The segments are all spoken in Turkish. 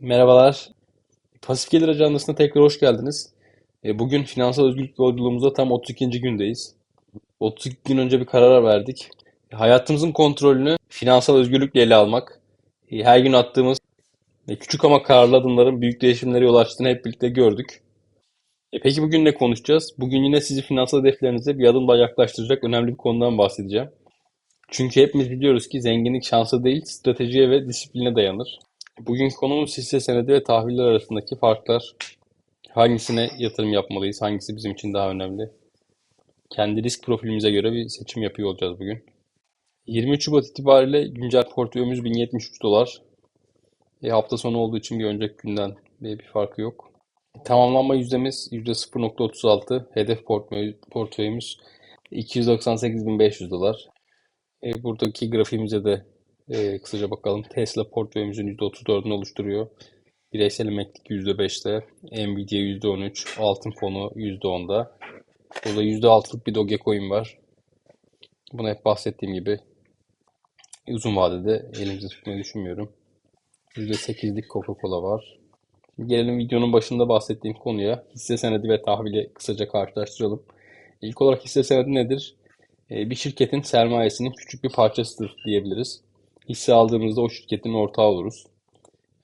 Merhabalar. Pasif Gelir Ajandası'na tekrar hoş geldiniz. E, Bugün finansal özgürlük yolculuğumuzda tam 32. gündeyiz. 32 gün önce bir karar verdik. E, Hayatımızın kontrolünü finansal özgürlükle ele almak. E, Her gün attığımız küçük ama kararlı adımların büyük değişimlere yol açtığını hep birlikte gördük. E, Peki bugün ne konuşacağız? Bugün yine sizi finansal hedeflerinize bir adım daha yaklaştıracak önemli bir konudan bahsedeceğim. Çünkü hepimiz biliyoruz ki zenginlik şansa değil, stratejiye ve disipline dayanır. Bugünkü konumuz hisse senedi ve tahviller arasındaki farklar. Hangisine yatırım yapmalıyız? Hangisi bizim için daha önemli? Kendi risk profilimize göre bir seçim yapıyor olacağız bugün. 23 Şubat itibariyle güncel portföyümüz 1073 dolar. E, hafta sonu olduğu için bir önceki günden bir, bir farkı yok. Tamamlanma yüzdemiz %0.36. Hedef portföy- portföyümüz 298.500 dolar. E, buradaki grafiğimize de e, kısaca bakalım. Tesla portföyümüzün %34'ünü oluşturuyor. Bireysel emeklilik %5'te, Nvidia %13, altın fonu %10'da. Burada %6'lık bir Dogecoin var. Bunu hep bahsettiğim gibi uzun vadede elimizde tutmayı düşünmüyorum. %8'lik Coca-Cola var. Gelelim videonun başında bahsettiğim konuya. Hisse senedi ve tahvili kısaca karşılaştıralım. İlk olarak hisse senedi nedir? E, Bir şirketin sermayesinin küçük bir parçasıdır diyebiliriz. Hisse aldığımızda o şirketin ortağı oluruz.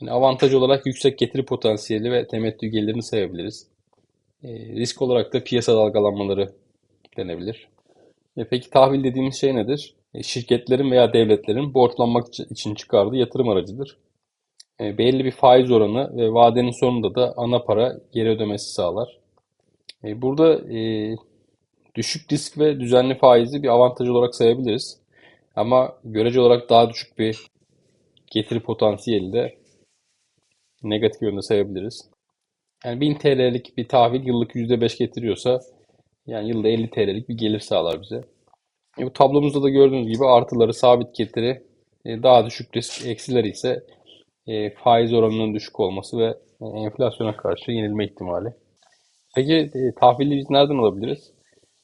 Yani avantaj olarak yüksek getiri potansiyeli ve temettü gelirini sayabiliriz. E, risk olarak da piyasa dalgalanmaları denebilir. E, peki tahvil dediğimiz şey nedir? E, şirketlerin veya devletlerin borçlanmak için çıkardığı yatırım aracıdır. E, belli bir faiz oranı ve vadenin sonunda da ana para geri ödemesi sağlar. E, burada e, düşük risk ve düzenli faizi bir avantaj olarak sayabiliriz. Ama görece olarak daha düşük bir getiri potansiyeli de negatif yönde sayabiliriz. Yani 1000 TL'lik bir tahvil yıllık %5 getiriyorsa yani yılda 50 TL'lik bir gelir sağlar bize. E, bu tablomuzda da gördüğünüz gibi artıları sabit getiri, e, daha düşük risk, eksileri ise e, faiz oranının düşük olması ve e, enflasyona karşı yenilme ihtimali. Peki e, tahvili biz nereden alabiliriz?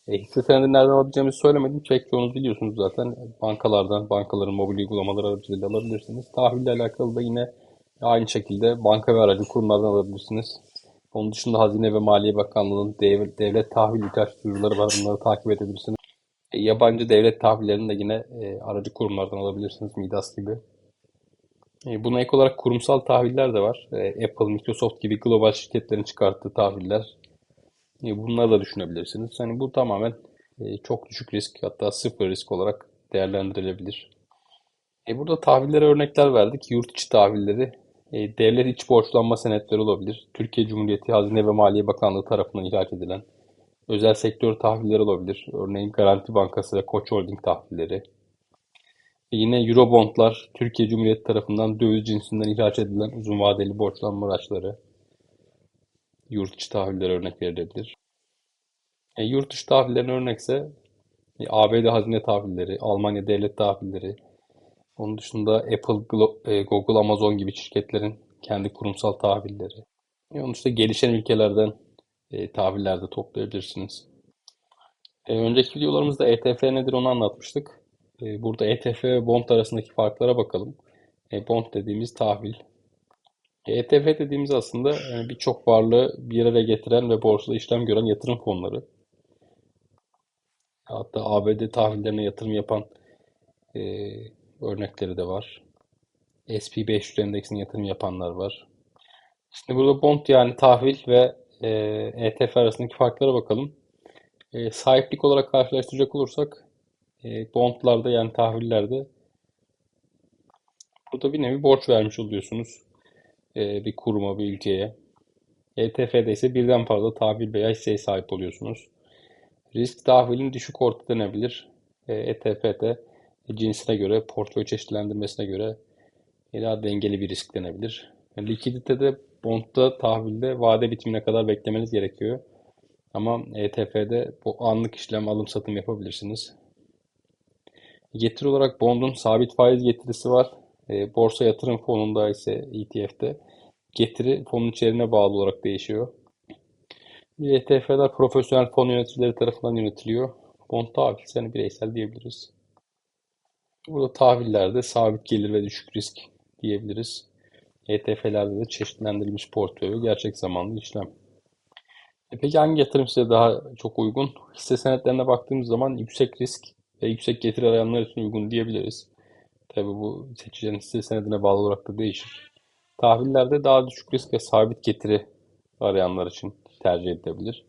E, hisse senedi nereden alabileceğimizi söylemedim. Pek çoğunuz biliyorsunuz zaten. Bankalardan, bankaların mobil uygulamaları aracılığıyla alabilirsiniz. Tahville alakalı da yine aynı şekilde banka ve aracı kurumlardan alabilirsiniz. Onun dışında Hazine ve Maliye Bakanlığı'nın dev- devlet tahvil ihraç duyuruları var. Bunları takip edebilirsiniz. E, yabancı devlet tahvillerini de yine e, aracı kurumlardan alabilirsiniz. Midas gibi. E, Buna ek olarak kurumsal tahviller de var. E, Apple, Microsoft gibi global şirketlerin çıkarttığı tahviller. E, Bunları da düşünebilirsiniz. Hani bu tamamen e, çok düşük risk hatta sıfır risk olarak değerlendirilebilir. E, burada tahvillere örnekler verdik. Yurt içi tahvilleri, e, devlet iç borçlanma senetleri olabilir. Türkiye Cumhuriyeti Hazine ve Maliye Bakanlığı tarafından ihraç edilen özel sektör tahvilleri olabilir. Örneğin Garanti Bankası ve Koç Holding tahvilleri. E, yine Eurobondlar, Türkiye Cumhuriyeti tarafından döviz cinsinden ihraç edilen uzun vadeli borçlanma araçları, yurt içi tahvillere örnek verilebilir. E, yurt dışı tahvillerine örnekse e, ABD hazine tahvilleri, Almanya devlet tahvilleri, onun dışında Apple, e, Google, Amazon gibi şirketlerin kendi kurumsal tahvilleri. E, onun dışında gelişen ülkelerden e, tahviller de toplayabilirsiniz. E, önceki videolarımızda ETF nedir onu anlatmıştık. E, burada ETF ve bond arasındaki farklara bakalım. E, bond dediğimiz tahvil. ETF dediğimiz aslında e, birçok varlığı bir araya getiren ve borsada işlem gören yatırım fonları. Hatta ABD tahvillerine yatırım yapan e, örnekleri de var. S&P 500 endeksine yatırım yapanlar var. Şimdi burada bond yani tahvil ve e, ETF arasındaki farklara bakalım. E, sahiplik olarak karşılaştıracak olursak e, bondlarda yani tahvillerde burada bir nevi borç vermiş oluyorsunuz e, bir kuruma, bir ülkeye. ETF'de ise birden fazla tahvil veya hisseye sahip oluyorsunuz. Risk tahvilin düşük orta denebilir. E, ETF'de cinsine göre, portföy çeşitlendirmesine göre daha dengeli bir risk denebilir. Likiditede, bondda, tahvilde vade bitimine kadar beklemeniz gerekiyor. Ama ETF'de bu anlık işlem alım satım yapabilirsiniz. Getiri olarak bondun sabit faiz getirisi var. E, borsa yatırım fonunda ise ETF'de getiri fonun içeriğine bağlı olarak değişiyor. ETF'ler profesyonel fon yöneticileri tarafından yönetiliyor. Bond tahvil ise hani bireysel diyebiliriz. Burada tahvillerde sabit gelir ve düşük risk diyebiliriz. ETF'lerde de çeşitlendirilmiş portföy gerçek zamanlı işlem. E peki hangi yatırım size daha çok uygun? Hisse senetlerine baktığımız zaman yüksek risk ve yüksek getiri arayanlar için uygun diyebiliriz. Tabii bu seçeceğiniz hisse senedine bağlı olarak da değişir. Tahvillerde daha düşük risk ve sabit getiri arayanlar için tercih edilebilir.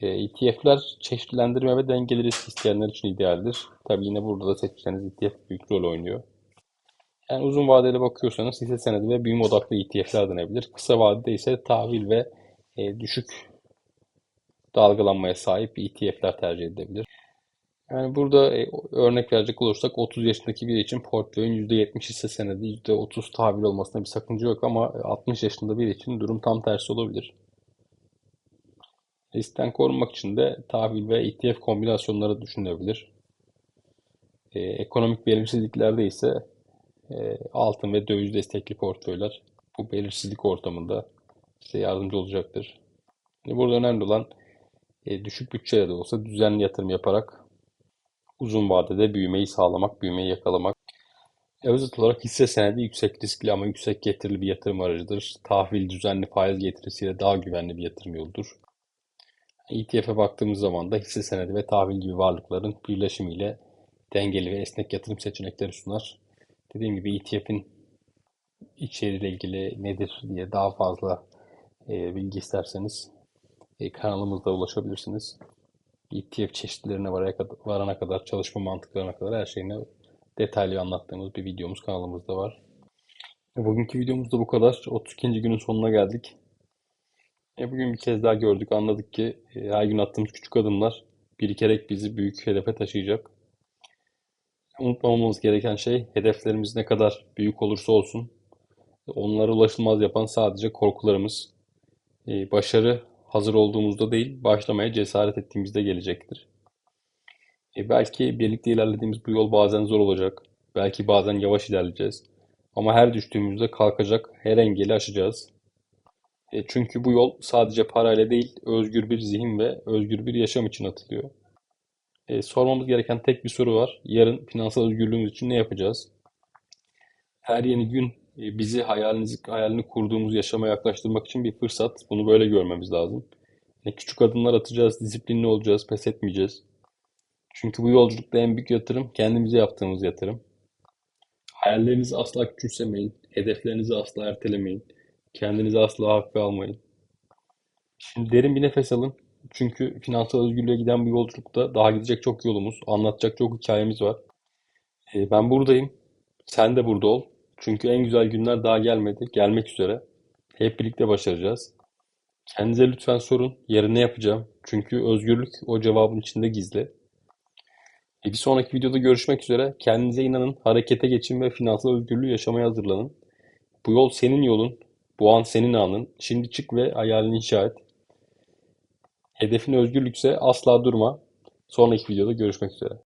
E, ETF'ler çeşitlendirme ve dengeli risk isteyenler için idealdir. Tabii yine burada da seçeceğiniz ETF büyük rol oynuyor. Yani uzun vadeli bakıyorsanız hisse senedi ve büyüme odaklı ETF'ler denebilir. Kısa vadede ise tahvil ve e, düşük dalgalanmaya sahip ETF'ler tercih edilebilir. Yani burada e, örnek verecek olursak 30 yaşındaki biri için portföyün %70 hisse senedi, %30 tahvil olmasına bir sakınca yok ama 60 yaşında biri için durum tam tersi olabilir. Riskten korunmak için de tahvil ve ETF kombinasyonları düşünülebilir. E, ekonomik belirsizliklerde ise e, altın ve döviz destekli portföyler bu belirsizlik ortamında size yardımcı olacaktır. Burada önemli olan e, düşük bütçeyle de olsa düzenli yatırım yaparak uzun vadede büyümeyi sağlamak, büyümeyi yakalamak. Özet olarak hisse senedi yüksek riskli ama yüksek getirili bir yatırım aracıdır. Tahvil düzenli faiz getirisiyle daha güvenli bir yatırım yoludur. ETF'e baktığımız zaman da hisse senedi ve tahvil gibi varlıkların birleşimiyle dengeli ve esnek yatırım seçenekleri sunar. Dediğim gibi ETF'in içeriğiyle ilgili nedir diye daha fazla e, bilgi isterseniz e, kanalımızda ulaşabilirsiniz. ETF çeşitlerine varana kadar, çalışma mantıklarına kadar her şeyini detaylı anlattığımız bir videomuz kanalımızda var. Bugünkü videomuz da bu kadar. 32. günün sonuna geldik. E, bugün bir kez daha gördük, anladık ki e, her gün attığımız küçük adımlar birikerek bizi büyük hedefe taşıyacak. Unutmamamız gereken şey hedeflerimiz ne kadar büyük olursa olsun onlara ulaşılmaz yapan sadece korkularımız. E, başarı hazır olduğumuzda değil, başlamaya cesaret ettiğimizde gelecektir. E, belki birlikte ilerlediğimiz bu yol bazen zor olacak. Belki bazen yavaş ilerleyeceğiz. Ama her düştüğümüzde kalkacak, her engeli aşacağız. E, çünkü bu yol sadece parayla değil, özgür bir zihin ve özgür bir yaşam için atılıyor. E, sormamız gereken tek bir soru var. Yarın finansal özgürlüğümüz için ne yapacağız? Her yeni gün bizi hayalinizi, hayalini kurduğumuz yaşama yaklaştırmak için bir fırsat. Bunu böyle görmemiz lazım. Yani küçük adımlar atacağız, disiplinli olacağız, pes etmeyeceğiz. Çünkü bu yolculukta en büyük yatırım kendimize yaptığımız yatırım. Hayallerinizi asla küçümsemeyin, hedeflerinizi asla ertelemeyin, kendinizi asla hafife almayın. Şimdi derin bir nefes alın. Çünkü finansal özgürlüğe giden bu yolculukta daha gidecek çok yolumuz, anlatacak çok hikayemiz var. E, ben buradayım. Sen de burada ol. Çünkü en güzel günler daha gelmedi, gelmek üzere. Hep birlikte başaracağız. Kendinize lütfen sorun, yarın ne yapacağım? Çünkü özgürlük o cevabın içinde gizli. E, bir sonraki videoda görüşmek üzere. Kendinize inanın, harekete geçin ve finansal özgürlüğü yaşamaya hazırlanın. Bu yol senin yolun, bu an senin anın. Şimdi çık ve hayalini inşa et. Hedefin özgürlükse asla durma. Sonraki videoda görüşmek üzere.